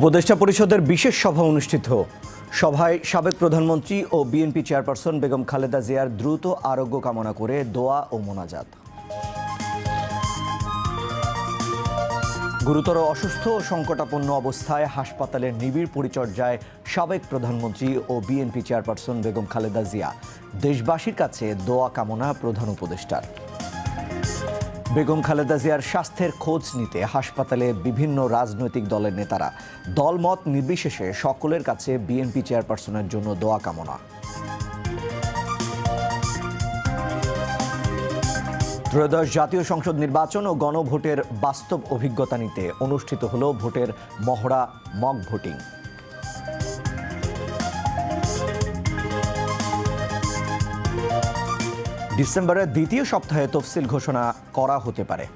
উপদেষ্টা পরিষদের বিশেষ সভা অনুষ্ঠিত। সভায় সাবেক প্রধানমন্ত্রী ও বিএনপি চেয়ারপারসন বেগম খালেদা জিয়ার দ্রুত আরোগ্য কামনা করে দোয়া ও মোনাজাত। গুরুতর অসুস্থ ও সংকটাপন্ন অবস্থায় হাসপাতালের নিবিড় পরিচর্যায় সাবেক প্রধানমন্ত্রী ও বিএনপি চেয়ারপারসন বেগম খালেদা জিয়া। দেশবাসীর কাছে দোয়া কামনা প্রধান উপদেষ্টার। বেগম খালেদা জিয়ার স্বাস্থ্যের খোঁজ নিতে হাসপাতালে বিভিন্ন রাজনৈতিক দলের নেতারা। দলমত নির্বিশেষে সকলের কাছে বিএনপি চেয়ারপারসনের জন্য দোয়া কামনা। ত্রয়োদশ জাতীয় সংসদ নির্বাচন ও গণভোটের বাস্তব অভিজ্ঞতা নিতে অনুষ্ঠিত হল ভোটের মহড়া মক ভোটিং ডিসেম্বরের দ্বিতীয় সপ্তাহে তফসিল ঘোষণা করা হতে পারে।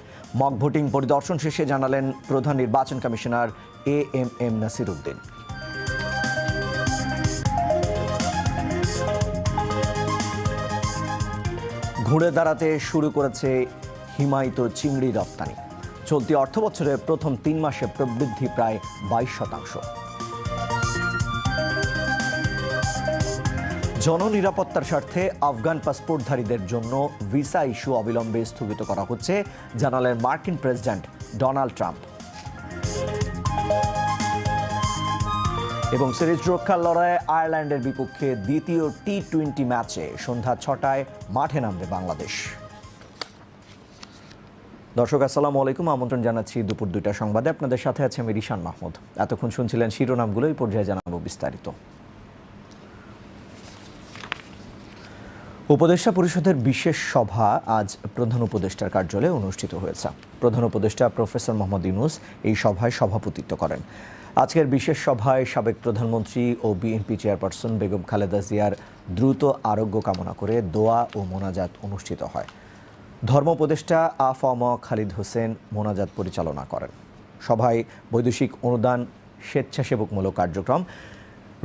মক ভোটিং পরিদর্শন শেষে জানালেন প্রধান নির্বাচন commissioner A M M Nasir Uddin ঘুরে দাঁড়াতে শুরু করেছে হিমায়িত চিংড়ি রপ্তানি। চলতি অর্থ বছরে প্রথম তিন মাসে প্রবৃদ্ধি প্রায় বাইশ শতাংশ। জননিরাপত্তার স্বার্থে আফগান পাসপোর্টধারীদের জন্য ভিসা ইস্যু অবিলম্বে স্থগিত করা হচ্ছে, জানালেন মার্কিন প্রেসিডেন্ট ডোনাল্ড ট্রাম্প। এবং সিরিজ রক্ষার লড়াইয়ে আয়ারল্যান্ডের বিপক্ষে দ্বিতীয় টি টোয়েন্টি ম্যাচে সন্ধ্যা ছটায় মাঠে নামবে বাংলাদেশ। দর্শক, আসসালামু আলাইকুম। আমন্ত্রণ জানাচ্ছি দুপুর দুইটা সংবাদে। আপনাদের সাথে আছে আমি রিশান মাহমুদ। এতক্ষণ শুনছিলেন শিরোনামগুলো, এই পর্যায়ে জানাব বিস্তারিত। উপদেষ্টা পরিষদের বিশেষ সভা আজ প্রধান উপদেষ্টার কার্যালয়ে অনুষ্ঠিত হয়েছে। প্রধান উপদেষ্টা প্রফেসর মোহাম্মদ ইউনুস এই সভায় সভাপতিত্ব করেন। আজকের বিশেষ সভায় সাবেক প্রধানমন্ত্রী ও বিএনপি চেয়ারপারসন বেগম খালেদা জিয়ার দ্রুত আরোগ্য কামনা করে দোয়া ও মোনাজাত অনুষ্ঠিত হয়। ধর্ম উপদেষ্টা আফম খালিদ হোসেন মোনাজাত পরিচালনা করেন। সভায় বৈদেশিক অনুদান স্বেচ্ছাসেবকমূলক কার্যক্রম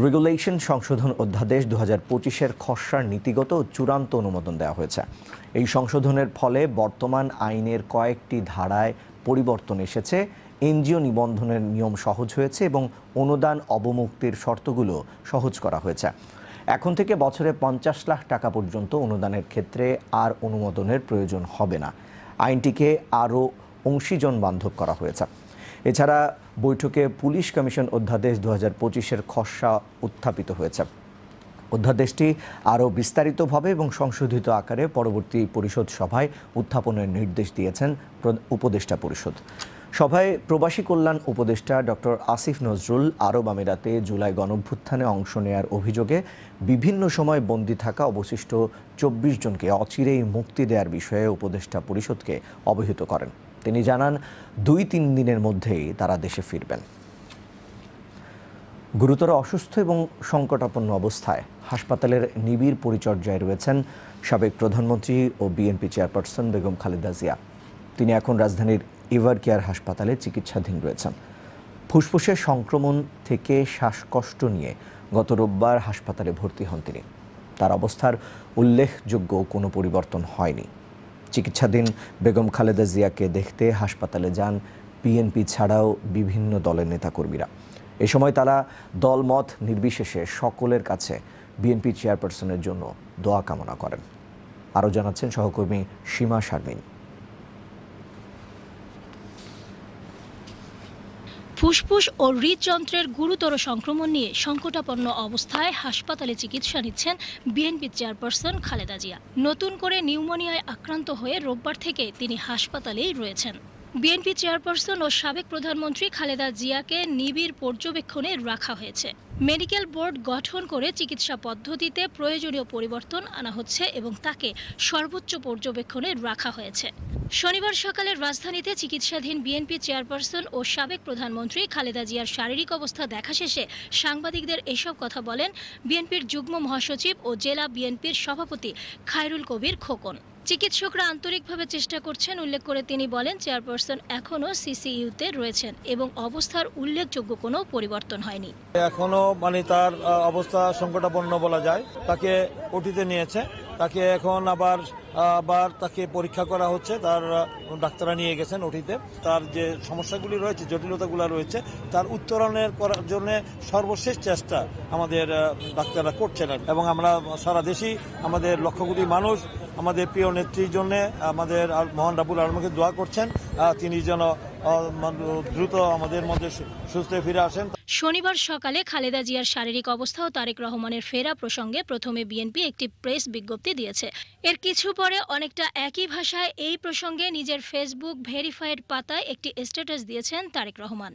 রেগুলেশন সংশোধন অধ্যাদেশ দু হাজার পঁচিশের খসড়ার নীতিগত চূড়ান্ত অনুমোদন দেওয়া হয়েছে। এই সংশোধনের ফলে বর্তমান আইনের কয়েকটি ধারায় পরিবর্তন এসেছে। এনজিও নিবন্ধনের নিয়ম সহজ হয়েছে এবং অনুদান অবমুক্তির শর্তগুলো সহজ করা হয়েছে। এখন থেকে বছরে পঞ্চাশ লাখ টাকা পর্যন্ত অনুদানের ক্ষেত্রে আর অনুমোদনের প্রয়োজন হবে না। আইনটিকে আরও অংশীজন বান্ধব করা হয়েছে। এছাড়া বৈঠকে পুলিশ কমিশন অধ্যাদেশ দু হাজার পঁচিশের খসড়া উত্থাপিত হয়েছে। অধ্যাদেশটি আরও বিস্তারিতভাবে এবং সংশোধিত আকারে পরবর্তী পরিষদ সভায় উত্থাপনের নির্দেশ দিয়েছেন উপদেষ্টা পরিষদ। সভায় প্রবাসী কল্যাণ উপদেষ্টা ডক্টর আসিফ নজরুল আরব আমিরাতে জুলাই গণভ্যুত্থানে অংশ নেয়ার অভিযোগে বিভিন্ন সময় বন্দী থাকা অবশিষ্ট চব্বিশ জনকে অচিরেই মুক্তি দেওয়ার বিষয়ে উপদেষ্টা পরিষদকে অবহিত করেন। তিনি জানান, দুই তিন দিনের মধ্যেই তারা দেশে ফিরবেন। গুরুতর অসুস্থ এবং সংকটাপন্ন অবস্থায় হাসপাতালের নিবিড় পরিচর্যায় রয়েছেন সাবেক প্রধানমন্ত্রী ও বিএনপি চেয়ারপারসন বেগম খালেদা জিয়া। তিনি এখন রাজধানীর ইভার কেয়ার হাসপাতালে চিকিৎসাধীন রয়েছেন। ফুসফুসের সংক্রমণ থেকে শ্বাসকষ্ট নিয়ে গত রোববার হাসপাতালে ভর্তি হন তিনি। তার অবস্থার উল্লেখযোগ্য কোনো পরিবর্তন হয়নি। চিকিৎসাধীন বেগম খালেদা জিয়াকে দেখতে হাসপাতালে যান বিএনপি ছাড়াও বিভিন্ন দলের নেতাকর্মীরা। এ সময় তারা দলমত নির্বিশেষে সকলের কাছে বিএনপি চেয়ারপারসনের জন্য দোয়া কামনা করেন। আরও জানাচ্ছেন সহকর্মী সীমা শারমিন। ফুসফুস ও হৃদযন্ত্রের গুরুতর সংক্রমণ নিয়ে সংকটাপন্ন অবস্থায় হাসপাতালে চিকিৎসা নিচ্ছেন বিএনপি চেয়ারপারসন খালেদা জিয়া। নতুন করে নিউমোনিয়ায় আক্রান্ত হয়ে রোববার থেকে তিনি হাসপাতালেই রয়েছেন। বিএনপি চেয়ারপারসন ও সাবেক প্রধানমন্ত্রী খালেদা জিয়াকে নিবিড় পর্যবেক্ষণে রাখা হয়েছে। মেডিকেল বোর্ড গঠন করে চিকিৎসা পদ্ধতিতে প্রয়োজনীয় পরিবর্তন আনা হচ্ছে এবং তাকে সর্বোচ্চ পর্যবেক্ষণে রাখা হয়েছে। শনিবার সকালে রাজধানীতে চিকিৎসাধীন বিএনপি চেয়ারপারসন ও সাবেক প্রধানমন্ত্রী খালেদা জিয়ার শারীরিক অবস্থা দেখা শেষে সাংবাদিকদের এসব কথা বলেন বিএনপির যুগ্ম মহাসচিব ও জেলা বিএনপির সভাপতি খায়রুল কবির খোকন। চিকিৎসকরা আন্তরিকভাবে চেষ্টা করছেন, উল্লেখ করে তিনি বলেন, চেয়ারপারসন এখনও সিসিইউতে রয়েছেন এবং অবস্থার উল্লেখযোগ্য কোনো পরিবর্তন হয়নি। এখনও মানে তার অবস্থা সংকটাপন্ন বলা যায়। তাকে ওটিতে নিয়েছে। তাকে এখন আবার আবার তাকে পরীক্ষা করা হচ্ছে। তার ডাক্তাররা নিয়ে গেছেন ওটিতে। তার যে সমস্যাগুলি রয়েছে, জটিলতাগুলো রয়েছে, তার উত্তরণের করার জন্য সর্বশেষ চেষ্টা আমাদের ডাক্তাররা করছেন। এবং আমরা সারা দেশেই আমাদের লক্ষ কোটি মানুষ আমাদের প্রিয় নেত্রীর জন্য আমাদের মহান রাবুল আলমকে দোয়া করছেন তিনি যেন দ্রুত আমাদের মধ্যে সুস্থ ফিরে আসেন। শনিবার সকালে খালেদা জিয়ার শারীরিক অবস্থা ও তারেক রহমানের ফেরা প্রসঙ্গে প্রথমে বিএনপি একটি প্রেস বিজ্ঞপ্তি দিয়েছে। এর কিছু পরে অনেকটা একই ভাষায় এই প্রসঙ্গে নিজের ফেসবুক ভেরিফাইড পাতায় একটি স্ট্যাটাস দিয়েছেন তারেক রহমান।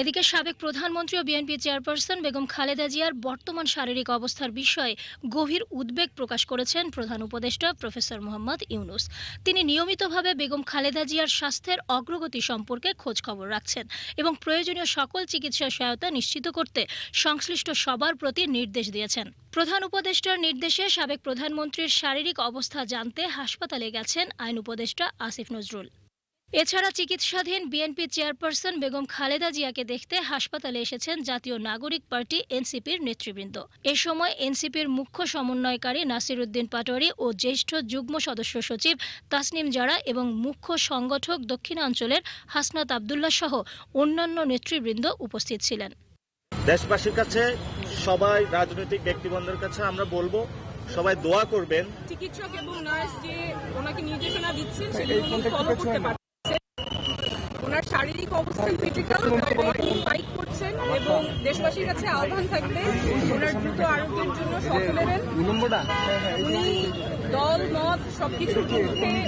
এদিকে সাবেক প্রধানমন্ত্রী ও বিএনপি চেয়ারপারসন বেগম খালেদা জিয়ার বর্তমান শারীরিক অবস্থার বিষয়ে গভীর উদ্বেগ প্রকাশ করেছেন প্রধান উপদেষ্টা প্রফেসর মোহাম্মদ ইউনুস। তিনি নিয়মিতভাবে বেগম খালেদা জিয়ার স্বাস্থ্যের অগ্রগতি সম্পর্কে খোঁজ খবর রাখছেন এবং প্রয়োজনীয় সকল চিকিৎসা সহায়তা নিশ্চিত করতে সংশ্লিষ্ট সবার প্রতি নির্দেশ দিয়েছেন। প্রধান উপদেষ্টার নির্দেশে সাবেক প্রধানমন্ত্রীর শারীরিক অবস্থা জানতে হাসপাতালে গেছেন আইন উপদেষ্টা আসিফ নজরুল। এছাড়া চিকিৎসাধীন বিএনপি চেয়ারপারসন বেগম খালেদা জিয়াকে দেখতে হাসপাতালে এসেছেন জাতীয় নাগরিক পার্টি এনসিপির নেতৃবৃন্দ। এ সময় এনসিপির মুখ্য সমন্বয়কারী নাসির উদ্দিন পাটোয়ারি ও জ্যেষ্ঠ যুগ্ম সদস্য সচিব তাসনিম জারা এবং মুখ্য সংগঠক দক্ষিণাঞ্চলের হাসনাত আবদুল্লাহ সহ অন্যান্য নেতৃবৃন্দ উপস্থিত ছিলেন। দেশবাসীর কাছে সবাই রাজনৈতিক ব্যক্তিবন্ধের কাছে আমরা বলব সবাই দোয়া করবেন। চিকিৎসক এবং নার্স যে ওনাকে নির্দেশনা দিচ্ছেন সেগুলো ফলো করতে পারছেন ওনার শারীরিক অবস্থা ক্রিটিক্যাল ফাইট করছেন এবং দেশবাসীর কাছে আহ্বান থাকবে ওনার দ্রুত আরোগ্যের জন্য সকলের উনি দল, মত সবকিছুর উঠেই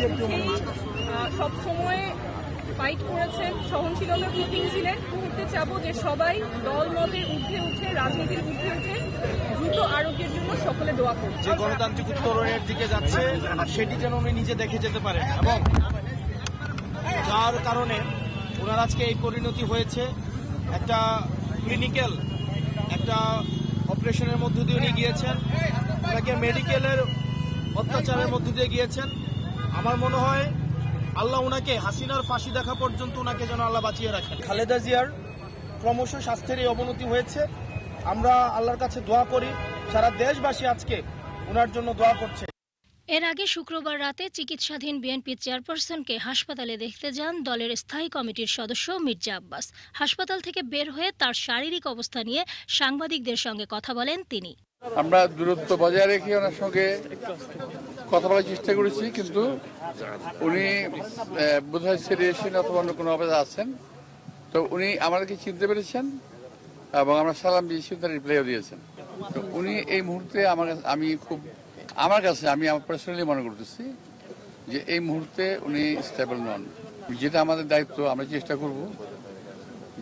ফাইট করেছেন, সহনশীলতার প্রতীক ছিলেন। মুহূর্তে চাবো যে সবাই দল, মতের ঊর্ধ্বে উঠে, রাজনীতির ঊর্ধ্বে উঠে দ্রুত আরোগ্যের জন্য সকলে দোয়া করছে যে গণতান্ত্রিক উত্তরণের দিকে যাচ্ছে সেটি যেন উনি নিজে দেখে যেতে পারেন। এবং যার কারণে ওনার আজকে এই পরিণতি হয়েছে। একটা ক্লিনিক্যাল একটা অপারেশনের মধ্য দিয়ে উনি গিয়েছেন। ওনাকে মেডিকেলের অত্যাচারের মধ্য দিয়ে গিয়েছেন। আমার মনে হয় আল্লাহ ওনাকে হাসিনার ফাঁসি দেখা পর্যন্ত ওনাকে যেন আল্লাহ বাঁচিয়ে রাখেন। খালেদা জিয়ার ক্রমশ স্বাস্থ্যের এই অবনতি হয়েছে। আমরা আল্লাহর কাছে দোয়া করি, সারা দেশবাসী আজকে ওনার জন্য দোয়া করছে। এর আগে শুক্রবার রাতে চিকিৎসাধীন বিএনপি চেয়ারপারসনকে হাসপাতালে দেখতে যান দলের স্থায়ী কমিটির সদস্য মির্জা আব্বাস। হাসপাতাল থেকে বের হয়ে তার শারীরিক অবস্থা নিয়ে সাংবাদিকদের সঙ্গে কথা বলেন তিনি। আমরা দূরত্ব বজায় রেখে ওনার সঙ্গে কথা বলার চেষ্টা করেছি, কিন্তু উনি বোধহয় সিরিয়াসিন অথবা অন্য কোনো অবস্থা আছেন। তো উনি আমাদেরকে চিনতে পেরেছেন এবং আমরা সালাম দিয়েছি তার রিপ্লাইও দিয়েছেন। তো উনি এই মুহূর্তে আমার আমি খুব আমার কাছে, আমি আমার পার্সোনালি মনে করতেছি যে এই মুহূর্তে উনি স্টেবল নন। যেটা আমাদের দায়িত্ব, আমরা চেষ্টা করব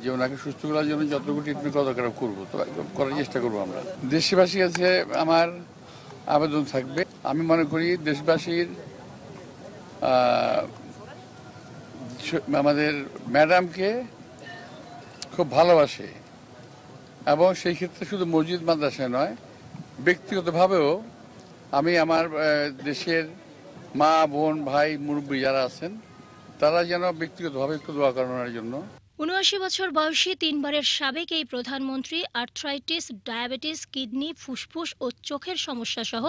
যে ওনাকে সুস্থ করার জন্য যতটুকু ট্রিটমেন্ট করা দরকার করব। তো করার চেষ্টা করব আমরা। দেশবাসীর কাছে আমার আবেদন থাকবে। আমি মনে করি দেশবাসীর আমাদের ম্যাডামকে খুব ভালোবাসে এবং সেই ক্ষেত্রে শুধু মসজিদ মাদ্রাসায় নয়, ব্যক্তিগতভাবেও আমি আমার দেশের মা, বোন, ভাই, মুরব্বী যারা আছেন, তারা যেন ব্যক্তিগতভাবে একটু দোয়া করেন ওনার জন্য। উনআশি বছর বয়সী তিনবারের সাবেক এই প্রধানমন্ত্রী আর্থ্রাইটিস, ডায়াবেটিস, কিডনি, ফুসফুস ও চোখের সমস্যা সহ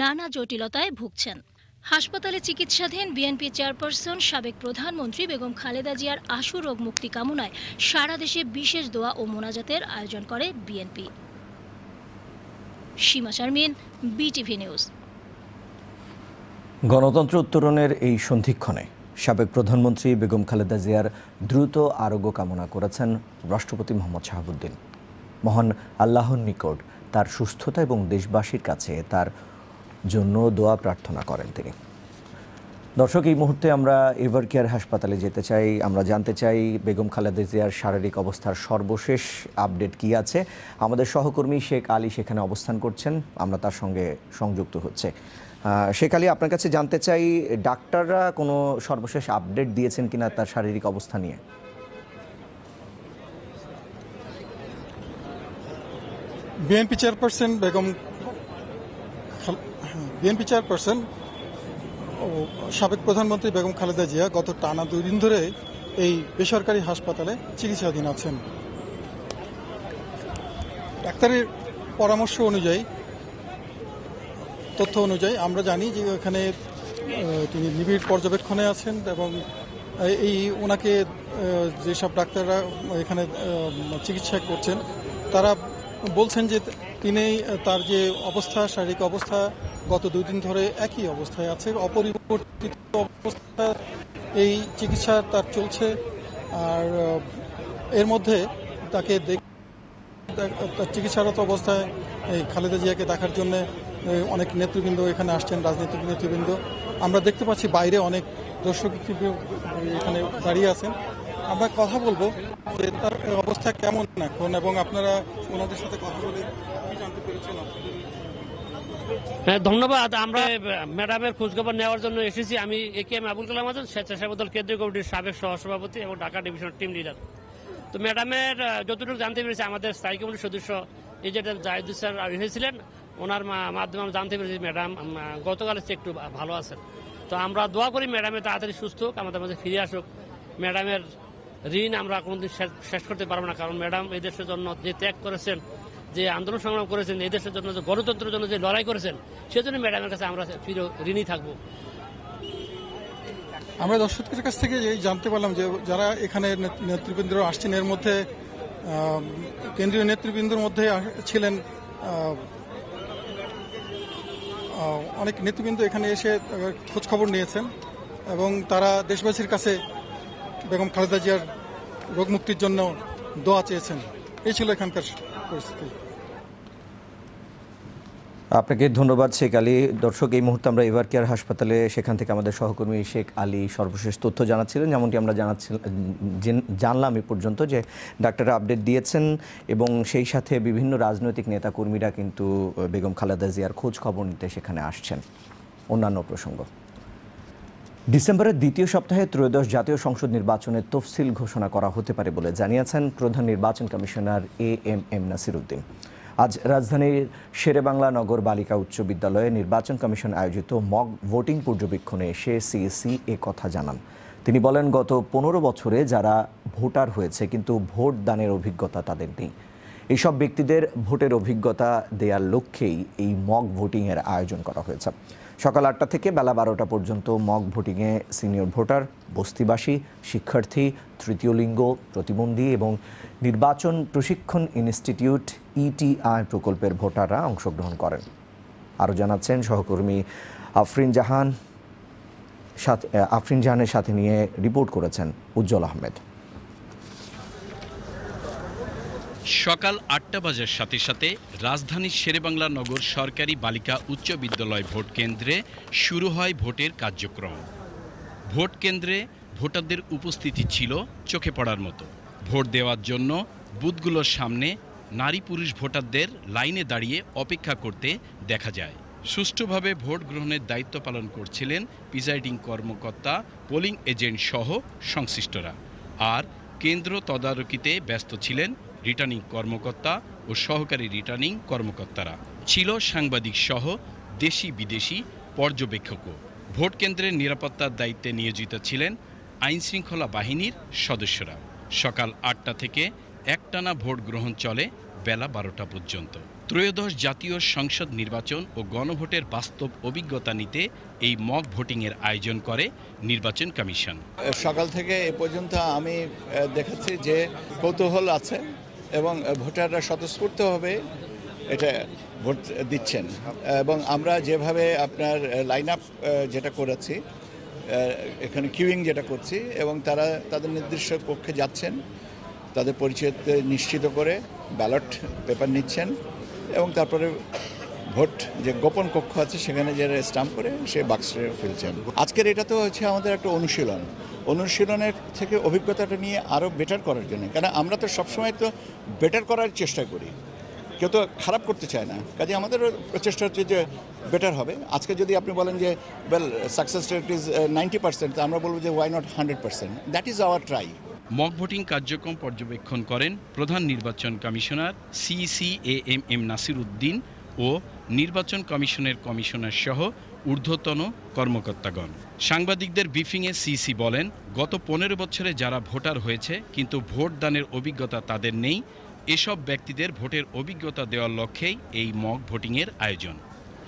নানা জটিলতায় ভুগছেন। হাসপাতালে চিকিৎসাধীন বিএনপি চেয়ারপারসন সাবেক প্রধানমন্ত্রী বেগম খালেদা জিয়ার আশু রোগ মুক্তি কামনায় সারা দেশে বিশেষ দোয়া ও মোনাজাতের আয়োজন করে BNP. Seema Sharmin, BTV news. গণতন্ত্র উত্তরণের এই সন্ধিক্ষণে সাবেক প্রধানমন্ত্রী বেগম খালেদা জিয়ার দ্রুত আরোগ্য কামনা করেছেন রাষ্ট্রপতি মোহাম্মদ শাহাবুদ্দিন। মহান আল্লাহর নিকট তার সুস্থতা এবং দেশবাসীর কাছে তার জন্য দোয়া প্রার্থনা করেন তিনি। দর্শক, এই মুহূর্তে আমরা এভার কেয়ার হাসপাতালে যেতে চাই। আমরা জানতে চাই বেগম খালেদা জিয়ার শারীরিক অবস্থার সর্বশেষ আপডেট কি আছে। আমাদের সহকর্মী শেখ আলী সেখানে অবস্থান করছেন। আমরা তার সঙ্গে সংযুক্ত হচ্ছে। শেখ আলী, আপনার কাছে জানতে চাই, ডাক্তাররা কোনো সর্বশেষ আপডেট দিয়েছেন কিনা তার শারীরিক অবস্থা নিয়ে? BNP chairperson Begum BNP chairperson সাবেক প্রধানমন্ত্রী বেগম খালেদা জিয়া গত টানা দুই দিন ধরে এই বেসরকারি হাসপাতালে চিকিৎসাধীন আছেন। ডাক্তারের পরামর্শ অনুযায়ী, তথ্য অনুযায়ী আমরা জানি যে এখানে তিনি নিবিড় পর্যবেক্ষণে আছেন এবং এই- ওনাকে যেসব ডাক্তাররা এখানে চিকিৎসা করছেন, তারা বলছেন যে তিনি তার যে অবস্থা, শারীরিক অবস্থা, গত দুই দিন ধরে একই অবস্থায় আছে। অপরিবর্তিত অবস্থা, এই চিকিৎসা তার চলছে। আর এর মধ্যে তাকে তার চিকিৎসারত অবস্থায়, এই খালেদা জিয়াকে দেখার জন্য অনেক নেতৃবৃন্দ এখানে আসছেন, রাজনৈতিক নেতৃবৃন্দ। আমরা দেখতে পাচ্ছি বাইরে অনেক দর্শক এখানে দাঁড়িয়ে আছেন। আমরা কথা বলব যে তার অবস্থা কেমন এখন এবং আপনারা ওনাদের সাথে কথা বলে জানতে পেরেছেন হ্যাঁ ধন্যবাদ। আমরা ম্যাডামের খোঁজখবর নেওয়ার জন্য এসেছি। আমি A K M Abul Kalam Azad স্বেচ্ছাসেবক দল কেন্দ্রীয় কমিটির সাবেক সহসভাপতি এবং ঢাকা ডিভিশন টিম লিডার। তো ম্যাডামের যতটুকু জানতে পেরেছি, আমাদের স্থায়ী কমিটির সদস্য যেটা জাহিদুল স্যার এসেছিলেন ওনার মাধ্যমে আমরা জানতে পেরেছি, ম্যাডাম গতকালের চেয়ে একটু ভালো আছেন। তো আমরা দোয়া করি ম্যাডামের তাড়াতাড়ি সুস্থ হোক, আমাদের মাঝে ফিরে আসুক। ম্যাডামের ঋণ আমরা কোনোদিন শেষ- করতে পারব না। কারণ ম্যাডাম এই দেশের জন্য যে ত্যাগ করেছেন যে আন্দোলন সংগ্রাম করেছেন এই দেশের জন্য যে গণতন্ত্রের জন্য যে লড়াই করেছেন সেজন্য ম্যাডামের কাছে আমরা ফিরে ঋণই থাকব। আমরা দর্শকদের কাছ থেকে এই জানতে পারলাম যে যারা এখানে নেতৃবৃন্দ আসছেন এর মধ্যে কেন্দ্রীয় নেতৃবৃন্দের মধ্যে ছিলেন অনেক নেতৃবৃন্দ এখানে এসে আহ, খোঁজ খবর নিয়েছেন এবং তারা দেশবাসীর কাছে বেগম খালেদা জিয়ার রোগ মুক্তির জন্য দোয়া চেয়েছেন। এই ছিল এখানকার পরিস্থিতি। আপনাকে ধন্যবাদ, শেখ আলী। দর্শক, এই মুহূর্তে আমরা এভার কেয়ার হাসপাতালে, সেখান থেকে আমাদের সহকর্মী শেখ আলী সর্বশেষ তথ্য জানাচ্ছিলেন। যেমনটি আমরা জানাচ্ছিলাম জানলাম এ পর্যন্ত যে ডাক্তাররা আপডেট দিয়েছেন এবং সেই সাথে বিভিন্ন রাজনৈতিক নেতাকর্মীরা কিন্তু বেগম খালেদা জিয়ার খোঁজ খবর নিতে সেখানে আসছেন। অন্যান্য প্রসঙ্গ। ডিসেম্বরের দ্বিতীয় সপ্তাহে ত্রয়োদশ জাতীয় সংসদ নির্বাচনের তফসিল ঘোষণা করা হতে পারে বলে জানিয়েছেন প্রধান নির্বাচন commissioner A M M Nasiruddin আজ রাজধানীর শেরেবাংলা নগর বালিকা উচ্চ বিদ্যালয়ে নির্বাচন কমিশন আয়োজিত মক ভোটিং পর্যবেক্ষণে এসে সিএসি এ কথা জানান। তিনি বলেন, গত পনেরো বছরে যারা ভোটার হয়েছে, কিন্তু ভোট দানের অভিজ্ঞতা তাদের নেই। এইসব ব্যক্তিদের ভোটের অভিজ্ঞতা দেওয়ার লক্ষ্যেই এই মক ভোটিংয়ের আয়োজন করা হয়েছে। সকাল আটটা থেকে বেলা বারোটা পর্যন্ত মক ভোটিংয়ে সিনিয়র ভোটার, বস্তিবাসী, শিক্ষার্থী, তৃতীয় লিঙ্গ, প্রতিবন্ধী এবং নির্বাচন প্রশিক্ষণ ইনস্টিটিউট, ইটিআই প্রকল্পের ভোটাররা অংশগ্রহণ করেন। আরও জানাচ্ছেন সহকর্মী আফরিন জাহান, সাথে আফরিন জাহানের সাথে নিয়ে রিপোর্ট করেছেন উজ্জ্বল আহমেদ। সকাল আটটা বাজার সাথে সাথে রাজধানীর শেরেবাংলা নগর সরকারি বালিকা উচ্চ বিদ্যালয় ভোট কেন্দ্রে শুরু হয় ভোটের কার্যক্রম। ভোট কেন্দ্রে ভোটারদের উপস্থিতি ছিল চোখে পড়ার মতো। ভোট দেওয়ার জন্য বুথগুলোর সামনে নারী পুরুষ ভোটারদের লাইনে দাঁড়িয়ে অপেক্ষা করতে দেখা যায়। সুষ্ঠুভাবে ভোট গ্রহণের দায়িত্ব পালন করছিলেন প্রিজাইডিং কর্মকর্তা, পোলিং এজেন্ট সহ সংশ্লিষ্টরা। আর কেন্দ্র তদারকিতে ব্যস্ত ছিলেন রিটার্নিং কর্মকর্তা ও সহকারী রিটার্নিং কর্মকর্তারা। ছিল সাংবাদিক সহ দেশি বিদেশি পর্যবেক্ষকও। ভোট কেন্দ্রের নিরাপত্তার দায়িত্বে নিয়োজিত ছিলেন আইনশৃঙ্খলা বাহিনীর সদস্যরা। সকাল আটটা থেকে একটানা ভোট গ্রহণ চলে বেলা বারোটা পর্যন্ত। ত্রয়োদশ জাতীয় সংসদ নির্বাচন ও গণভোটের বাস্তব অভিজ্ঞতা নিতে এই মক ভোটিংয়ের আয়োজন করে নির্বাচন কমিশন। সকাল থেকে এ পর্যন্ত আমি আহ, দেখাচ্ছি যে কৌতূহল আছে। এবং ভোটাররা স্বতঃস্ফূর্তভাবে এটা ভোট দিচ্ছেন। এবং আমরা যেভাবে আপনার লাইন আপ যেটা করেছি এখানে কিউইং যেটা করছি, এবং তারা তাদের নির্দিষ্ট কক্ষে যাচ্ছেন, তাদের পরিচয় নিশ্চিত করে ব্যালট পেপার নিচ্ছেন, এবং তারপরে ভোট যে গোপন কক্ষ আছে, সেখানে যারা স্টাম্প করে সে বাক্সে ফেলছেন। আজকের এটা তো হচ্ছে আমাদের একটা অনুশীলন। অনুশীলনের থেকে অভিজ্ঞতাটা নিয়ে আরও বেটার করার জন্য। কারণ আমরা তো সবসময় তো বেটার করার চেষ্টা করি। কেউ তো খারাপ করতে চায় না। কাজে আমাদেরও প্রচেষ্টা হচ্ছে যে বেটার হবে। আজকে যদি আপনি বলেন যে well success rate is ninety percent আমরা বলব যে why not hundred percent that is our try mock voting কার্যক্রম পর্যবেক্ষণ করেন প্রধান নির্বাচন commissioner CC A M M Nasir Uddin ও নির্বাচন কমিশনের কমিশনার সহ ঊর্ধ্বতন কর্মকর্তাগণ। সাংবাদিকদের ব্রিফিংয়ে সিসি বলেন, গত পনেরো বছরে যারা ভোটার হয়েছে, কিন্তু ভোট দানের অভিজ্ঞতা তাদের নেই। এসব ব্যক্তিদের ভোটের অভিজ্ঞতা দেওয়ার লক্ষ্যেই এই মক ভোটিংয়ের আয়োজন।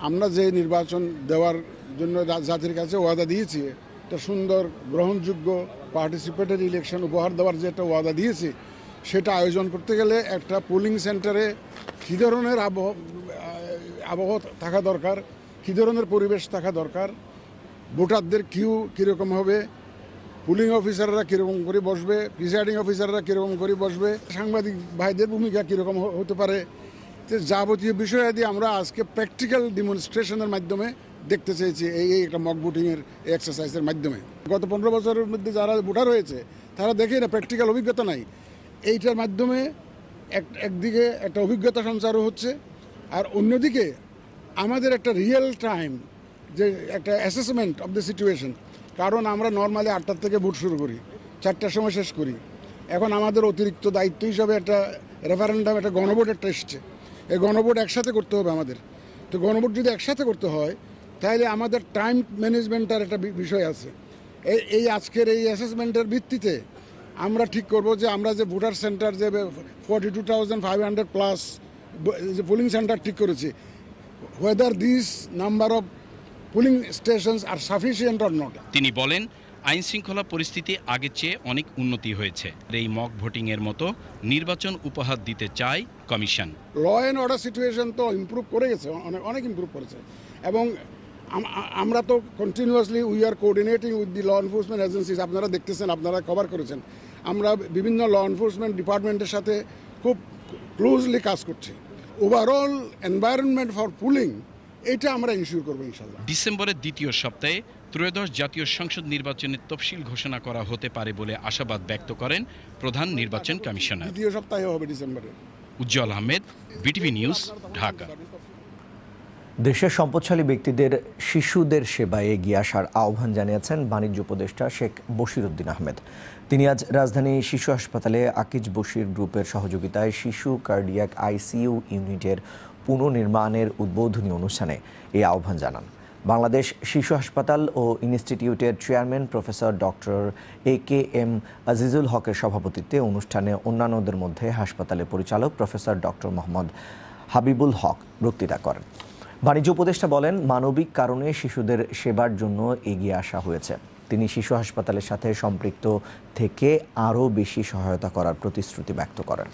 আমরা যে নির্বাচন দেওয়ার জন্য জাতির কাছে ওয়াদা দিয়েছি, একটা সুন্দর, গ্রহণযোগ্য পার্টিসিপেটরি ইলেকশন উপহার দেওয়ার যে একটা ওয়াদা দিয়েছি, সেটা আয়োজন করতে গেলে একটা পোলিং সেন্টারে কী ধরনের আবহ আবহাওয়া থাকা দরকার, কী ধরনের পরিবেশ থাকা দরকার, ভোটারদের কিউ কীরকম হবে পুলিং অফিসাররা কীরকম করে বসবে প্রিসাইডিং অফিসাররা কীরকম করে বসবে, সাংবাদিক ভাইদের ভূমিকা কীরকম হতে পারে যাবতীয় বিষয়াদি আমরা আজকে প্র্যাকটিক্যাল ডিমনস্ট্রেশনের মাধ্যমে দেখতে চেয়েছি, এই এই একটা মক ভোটিংয়ের এক্সারসাইজের মাধ্যমে। গত পনেরো বছরের মধ্যে যারা ভোটার হয়েছে, তারা দেখে না প্র্যাকটিক্যাল অভিজ্ঞতা নাই। এইটার মাধ্যমে এক, একদিকে একটা অভিজ্ঞতা সঞ্চারও হচ্ছে আর অন্যদিকে আমাদের একটা রিয়েল টাইম যে একটা অ্যাসেসমেন্ট অফ দ্য সিচুয়েশন কারণ আমরা নর্মালি আটটার থেকে ভোট শুরু করি, চারটার সময় শেষ করি। এখন আমাদের অতিরিক্ত দায়িত্ব হিসাবে একটা রেফারেন্ডাম একটা গণভোট একটা এসছে। এই গণভোট একসাথে করতে হবে আমাদের। তো গণভোট যদি একসাথে করতে হয়, তাহলে আমাদের টাইম ম্যানেজমেন্টের একটা বিষয় আছে। এই এই আজকের এই অ্যাসেসমেন্টের ভিত্তিতে আমরা ঠিক করব যে আমরা যে ভোটার সেন্টার যে forty two thousand five hundred plus polling centre ঠিক করেছি। Whether this number of polling stations are sufficient or not. তিনি বলেন আইন শৃঙ্খলা পরিস্থিতি আগের চেয়ে অনেক উন্নতি হয়েছে। এই মক ভোটিংয়ের মতো নির্বাচন উপহার দিতে চায় commission. Law and order situation তো ইমপ্রুভ করে গেছে অনেক অনেক ইমপ্রুভ করেছে। এবং আমরা তো continuously we are coordinating with the law enforcement agencies আপনারা দেখতেছেন আপনারা কভার করেছেন। আমরা বিভিন্ন ল এনফোর্সমেন্ট ডিপার্টমেন্টের সাথে খুব ক্লোজলি কাজ করছি। ওভারঅল এনভায়রনমেন্ট ফর পুলিং এটা আমরা ইনশিওর করব ইনশাল্লাহ ডিসেম্বরের দ্বিতীয় সপ্তাহে ত্রয়োদশ জাতীয় সংসদ নির্বাচনের তফসিল ঘোষণা করা হতে পারে বলে আশাবাদ ব্যক্ত করেন প্রধান নির্বাচন কমিশনার। দ্বিতীয় সপ্তাহে হবে ডিসেম্বরে। Ujjal Ahmed BTV news Dhaka. দেশের সম্পদশালী ব্যক্তিদের শিশুদের সেবায় এগিয়ে আসার আহ্বান জানিয়েছেন বাণিজ্য উপদেষ্টা শেখ বশিরউদ্দিন আহমেদ। তিনি আজ রাজধানী শিশু হাসপাতালে আকিজ বশির গ্রুপের সহযোগিতায় শিশু কার্ডিয়াক আইসিইউ ইউনিটের পুনর্নির্মাণের উদ্বোধনী অনুষ্ঠানে এই আহ্বান জানান। বাংলাদেশ শিশু হাসপাতাল ও ইনস্টিটিউটের chairman professor doctor A K M Azizul হকের সভাপতিত্বে অনুষ্ঠানে অন্যান্যদের মধ্যে হাসপাতালের পরিচালক প্রফেসর ডক্টর মোহাম্মদ হাবিবুল হক বক্তৃতা করেন। বাণিজ্য উপদেষ্টা বলেন, মানবিক কারণে শিশুদের সেবার জন্য এগিয়ে আসা হয়েছে। তিনি শিশু হাসপাতালের সাথে সম্পৃক্ত থেকে আরও বেশি সহায়তা করার প্রতিশ্রুতি ব্যক্ত করেন।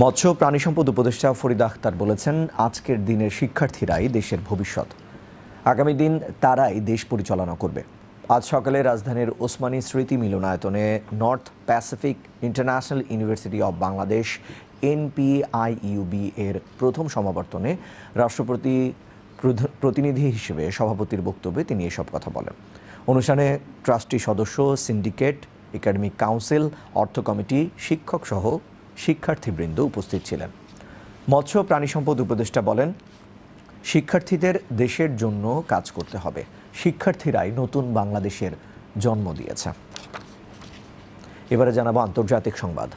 মৎস্য প্রাণী সম্পদ উপদেষ্টা ফরিদা আখতার বলেছেন, আজকের দিনের শিক্ষার্থীরাই দেশের ভবিষ্যৎ। আগামী দিন তারাই দেশ পরিচালনা করবে। আজ সকালে রাজধানীর ওসমানী স্মৃতি মিলনায়তনে North Pacific International University of Bangladesh NPIUB এর প্রথম সমাবর্তনে রাষ্ট্রপতি প্রতিনিধি হিসেবে সভাপতির বক্তব্যে তিনি এসব কথা বলেন। অনুষ্ঠানে ট্রাস্টি সদস্য, সিন্ডিকেট একাডেমিক কাউন্সিল, অর্থ কমিটি, শিক্ষক সহ শিক্ষার্থীবৃন্দ উপস্থিত ছিলেন। মৎস্য প্রাণী সম্পদ উপদেষ্টা বলেন, শিক্ষার্থীদের দেশের জন্য কাজ করতে হবে। শিক্ষার্থীরাই নতুন বাংলাদেশের জন্ম দিয়েছে। এবারে জানাব আন্তর্জাতিক সংবাদ।